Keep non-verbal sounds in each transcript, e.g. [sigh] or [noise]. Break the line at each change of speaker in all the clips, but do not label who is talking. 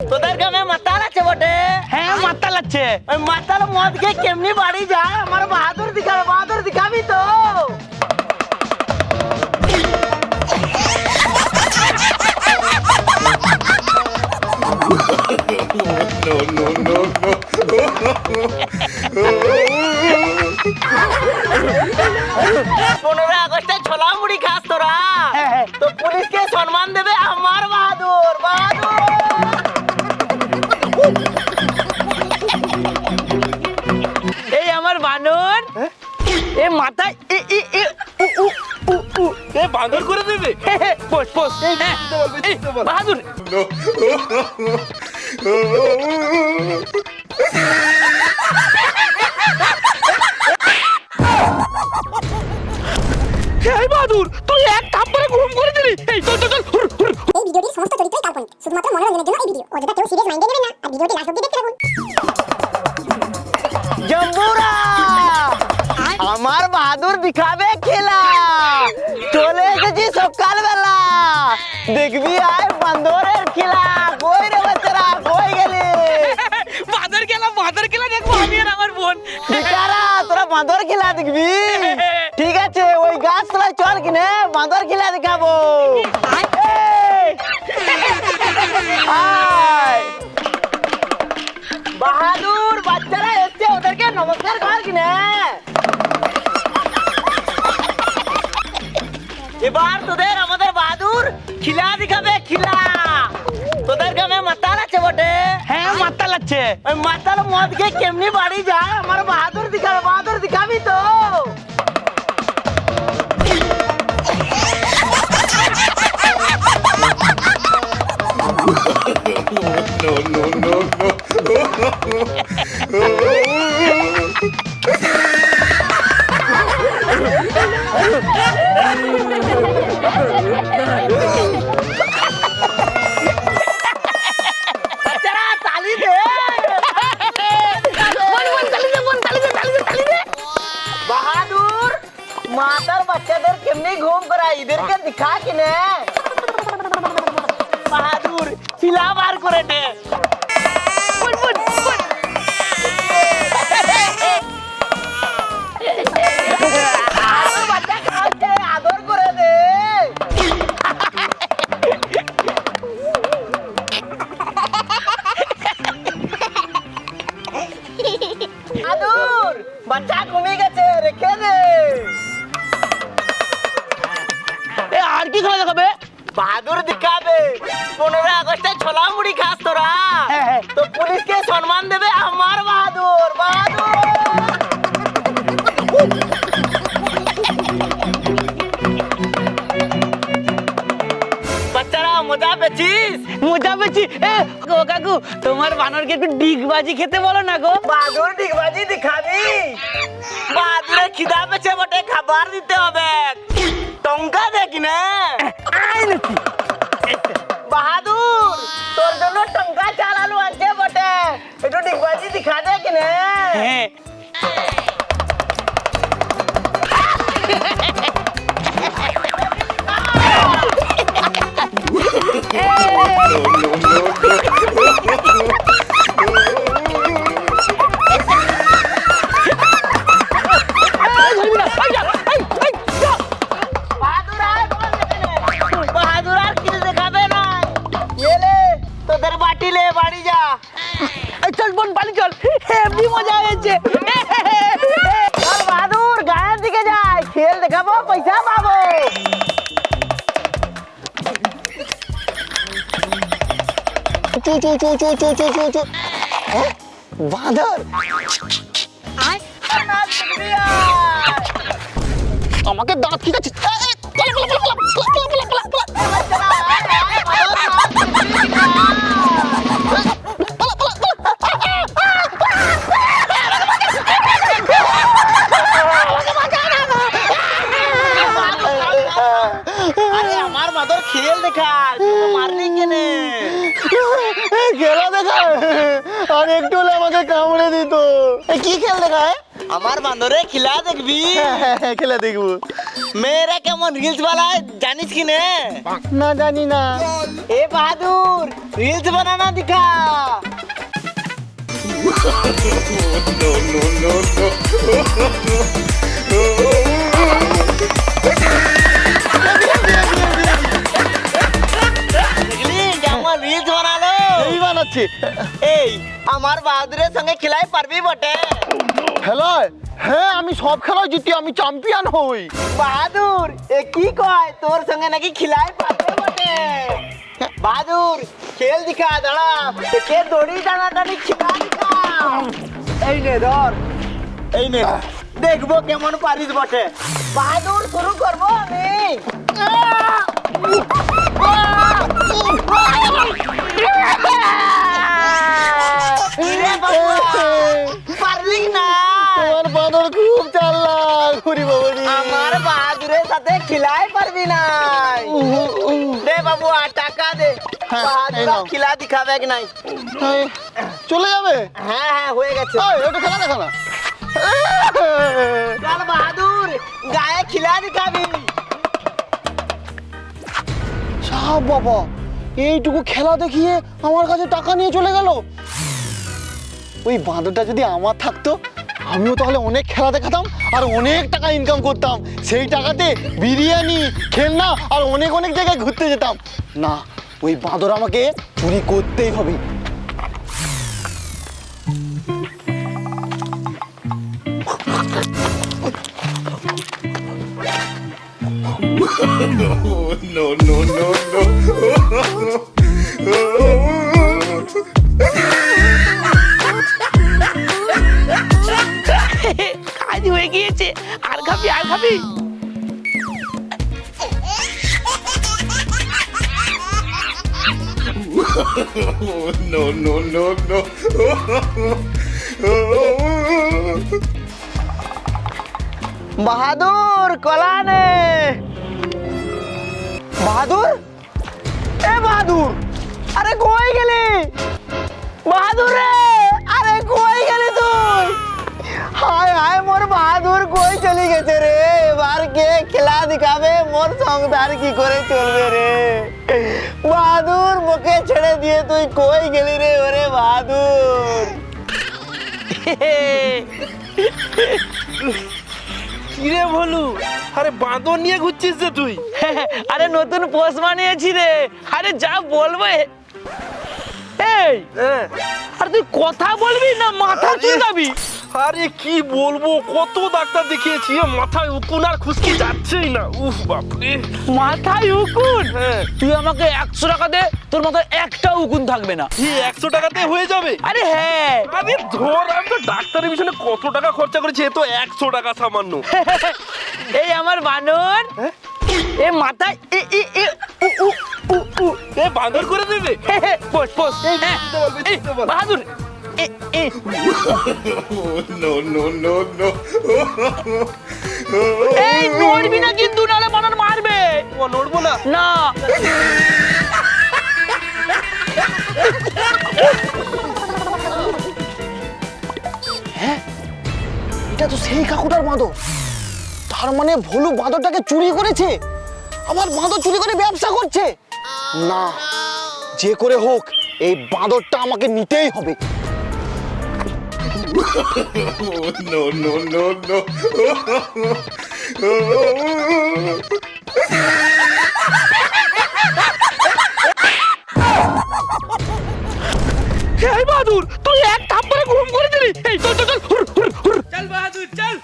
তোদের গ্রামে মাতাল আছে বটে
হ্যাঁ মাতাল আছে
ওই মাতাল মদ খেয়ে কেমনি বাড়ি যায় আমার বাহাদুর দিখাবে বাহাদুর দিখাবি তো পনেরো আগস্টে ছোলা মুড়ি খাস তোরা
হ্যাঁ, হ্যাঁ।
তো পুলিশকে সম্মান দেবে আমার বাহাদুর বাহাদুর
এ
বাঁদর করে দেবে?
হে, হে, বস বস। হ্যাঁ, বাহাদুর এই বাহাদুর। তুই এক থাপ্পড়ে ঘুম করে দিলি। এই চল চল চল হুর, হুর।
এই ভিডিওটির সমস্ত চরিত্রই কাল্পনিক শুধুমাত্র মনোরঞ্জনের জন্য এই ভিডিও। অযথা কেউ সিরিয়াস মাইন্ডে নেবেন না আর ভিডিওটি লাস্ট অব্দি দেখতে থাকুন।
জম্বুরা আমার বাহাদুর দিখাবে দেখবি আয় বান্দরের খেলা কই রে বাচ্চারা কই গেলি
বাঁদর গেলাম বাঁদর গেলা দেখব আমি আর আমার বোন
বিকারা তোরা বাঁদর খেলা দেখবি ঠিক আছে ওই গাছ তলায় চল কিনে বাঁদর খেলা দেখাবো এই! আয়! বাহাদুর বাচ্চারা এসছে ওদেরকে নমস্কার কর কিনে এবার তোদের আমাদের বাহাদুর খিলা দেখাবে খিলা তোদের গ্রামে মাতাল আছে বটে
হ্যাঁ মাতাল আছে
ওই মাতাল মদ খেয়ে কেমনি বাড়ি যায় আমার বাহাদুর দিখাবে বাহাদুর দিখাবি তো বাচ্চারা कितने घूम पर आई? इधर का दिखा
किने बहादुर फिला को रेटे। তোমার বানরকে একটু ডিগবাজি খেতে বলো না গো?
বাহাদুর ডিগবাজি দিখাবি? বাহাদুরে খিদা পেছে বটে খাবার দিতে হবে। টঙ্কা দেখি না
আই নাকি
বাহাদুর তোর জন্য টঙ্কা চালানো আছে বটে। একটু ডিগবাজি দিখা দে কিনে।
চল, বোন বাড়ি চল। হেভি মজা হয়েছে।
চল বাহাদুর গায়ের দিকে যাই খেল দেখাবো, পয়সা পাবো। চু চু চু চু চু চু চু চু। হ্যাঁ? বাঁদর।
আমাকে দাঁত ঠিক আছে।
আরে আমার মাদর খেল দেখা তুই মারলি কেনে
খেলা দেখা আর একটু হলে আমাকে কামড়ে দিত
কি খেল দেখায় আমার বান্দরে খিলা দেখবি
খেলা দেখব
মেয়েরা কেমন রিলস বানায় জানিস কি নে
না জানি না
এ বাহাদুর রিলস বানানা দিখা দেখলি
এই
এই আমার বাহাদুরের সঙ্গে খেলাই পারবি বটে।
খেলায়? হ্যাঁ আমি সব খেলায় জিতি আমি চ্যাম্পিয়ন হই।
বাহাদুর এ কি কয়? তোর সঙ্গে নাকি খিলাই পারবে বটে। বাহাদুর খেল দিখা দাঁড়া। কে দড়ি টানাটানি খিলা দিখা। এই নে ধর। এই নে। দেখব কেমন পারিস বটে। বাহাদুর শুরু করব আমি। খিলাই পারবি না দে বাবু আর টাকা দে।
হ্যাঁ,
খিলা দিখাবে কি নাই?
চলে যাবে?
হ্যাঁ হ্যাঁ হয়ে গেছে।
একটু খেলা দেখা না।
বাহাদুর গায়ে খিলা দিখাবি।
সাহ বাবা এইটুকু খেলা দেখিয়ে আমার কাছে টাকা নিয়ে চলে গেল? ওই বাঁদরটা যদি আমার থাকতো আমিও তাহলে অনেক খেলা দেখাতাম আর অনেক টাকা ইনকাম করতাম। সেই টাকাতে বিরিয়ানি খেলনা আর অনেক অনেক জায়গায় ঘুরতে যেতাম। না ওই বাঁদর আমাকে চুরি করতেই হবে। [laughs]
No, no, no, no.
হয়ে আর খাবি আর খাবি।
No, no, no, no.
বাহাদুর কলা নে বাহাদুর? এ বাহাদুর আরে কই গেলি? বাহাদুর রে! হায় হায় মোর বাহাদুর কই চলে গেছে রে? এবার কে খেলা দিখাবে? মোর সংসার কি করে চলবে রে? বাহাদুর মুখে ছেড়ে দিয়ে তুই কই গেলি রে ওরে বাহাদুর?
কিরে বলু আরে বাঁদর নিয়ে ঘুরছিস যে তুই?
আরে নতুন পোষ বানিয়েছি রে। আরে যা বলব এই
হ্যাঁ।
আর তুই কথা বলবি না মাথা চুলকাবি?
আরে কি বলব কত ডাক্তার দেখিয়েছি মাথায় উকুন আর খুশকি যাচ্ছেই না। উফ বাপরে।
মাথায় উকুন?
হ্যাঁ।
তুই আমাকে একশো টাকা দে তোর মাথায় একটা উকুন থাকবে না।
এই একশো টাকাতে হয়ে যাবে?
আরে হ্যাঁ।
আরে ধর আমি তো ডাক্তারের পিছনে কত টাকা খরচা করেছি এ তো একশো টাকা সামান্য। [laughs]
এই আমার বানর। এ মাথায় এ এ এ উ উ উ উ
এ বাঁদর করে দেবে? [laughs]
বস বস। হ্যাঁ। বাহাদুর এ এ
no, no, no, no.
এই নড়বি না কিন্তু নালে বানর মারবে।
ও নড়বো না।
না।
হ্যাঁ? এটা তো সেই কাকুটার বাঁদর। তার মানে ভলু বাঁদরটাকে চুরি করেছে? আবার বাঁদর চুরি করে ব্যবসা করছে? না যে করে হোক এই বাঁদরটা আমাকে নিতেই হবে।
No, no, no, no.
এই বাহাদুর তুই এক থাপ্পড়ে ঘুম করে দিলি। এই চল চল চল হুর হুর হুর।
চল বাহাদুর চল।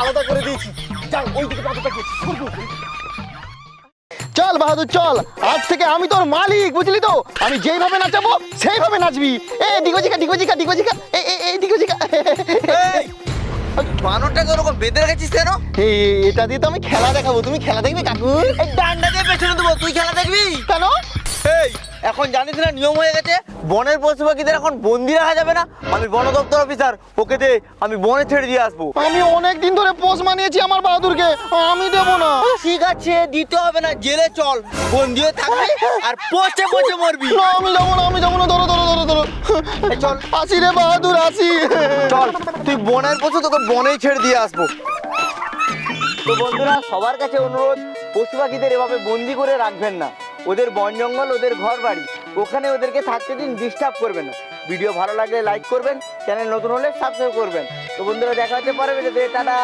আলাদা করে দিয়েছি। যাও ওই দিকে চল বাহাদুর চল। আজ থেকে আমি তোর মালিক বুঝলি তো? আমি যেইভাবে নাচাবো সেইভাবে নাচবি। এ ডিগোজিকা ডিগোজিকা ডিগোজিকা এ এ এই ডিগোজিকা
বানরটাকে ওরকম বেঁধে রেখেছিস কেন?
এটা দিয়ে তো আমি খেলা দেখাবো। তুমি খেলা দেখবে কাকু?
এই ডান্ডা দিয়ে পেছনে দেবো। তুই খেলা দেখবি?
কেন?
এই
এখন জানিস না নিয়ম হয়ে গেছে। বনের পশু পাখিদের এখন বন্দি রাখা যাবে না। আমি বন দপ্তর অফিসার ওকে দে আমি বনে ছেড়ে দিয়ে আসব।
আমি অনেক দিন ধরে পোষ মানিয়েছি আমার বাহাদুরকে আমি দেবো না।
ঠিক আছে দিতে হবে না জেলে চল। বন্দি হয়ে থাকবি আর পচে পচে মরবি।
না আমি যাব না আমি যাব না ধরো ধরো ধরো ধরো।
চল।
আসি রে বাহাদুর আসি।
চল তুই বনের পশু তোকে বনেই ছেড়ে দিয়ে আসব। তো বন্ধুরা সবার কাছে অনুরোধ পশু পাখিদের এভাবে বন্দি করে রাখবেন না। ওদের বন জঙ্গল, ওদের ঘর বাড়ি ওখানে ওদেরকে থাকতে দিন ডিস্টার্ব করবেন না। ভিডিও ভালো লাগলে লাইক করবেন চ্যানেল নতুন হলে সাবস্ক্রাইব করবেন। তো বন্ধুরা, দেখা হচ্ছে পরে ভিডিওতে টাটা!